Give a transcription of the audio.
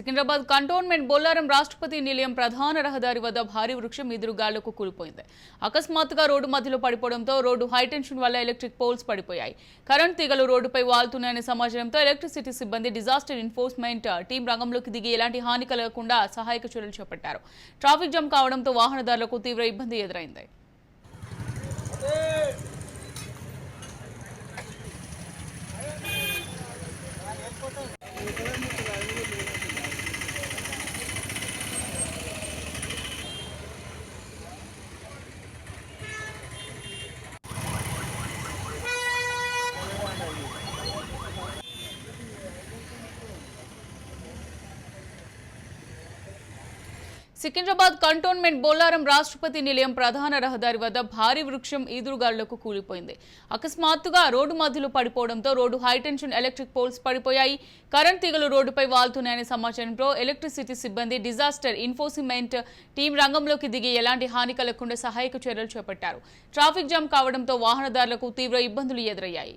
Secunderabad cantonment Bollaram రాష్ట్రపతి నిలయం ప్రధాన రహదారి వద్ద భారీ వృక్షం ఎదురుగాళ్ళకు కూలిపోయింది. అకస్మాత్తుగా రోడ్డు మధ్యలో పడిపోవడంతో రోడ్డు హైటెన్షన్ వల్ల ఎలక్ట్రిక్ పోల్స్ పడిపోయాయి. కరెంట్ తీగలు రోడ్డుపై వాలుతున్నాయనే సమాచారంతో ఎలక్ట్రిసిటీ సిబ్బంది డిజాస్టర్ ఎన్ఫోర్స్మెంట్ టీం రంగంలోకి దిగి ఎలాంటి హాని కలగకుండా సహాయక చర్యలు చేపట్టారు. ట్రాఫిక్ జామ్ కావడంతో వాహనదారులకు తీవ్ర ఇబ్బంది ఎదురైంది. సికింద్రాబాద్ కంటోన్మెంట్ బొల్లారం రాష్ట్రపతి నిలయం ప్రధాన రహదారి వద్ద భారీ వృక్షం ఈదురుగాళ్ళకు కూలిపోయింది. అకస్మాత్తుగా రోడ్డు మధ్యలో పడిపోవడంతో road high tension electric poles పడిపోయాయి. కరెంట్ తీగలు రోడ్డుపై వాలుతున్నాయనే సమాచారంతో ఎలక్ట్రిసిటీ సిబ్బంది డిజాస్టర్ ఇన్ఫోసిమెంట్ టీం రంగంలోకి దిగి ఎలాంటి హాని కలగకుండా సహాయక చర్యలు చేపట్టారు. ట్రాఫిక్ జామ్ కావడంతో వాహనదారులకు తీవ్ర ఇబ్బందులు ఎదురయ్యాయి.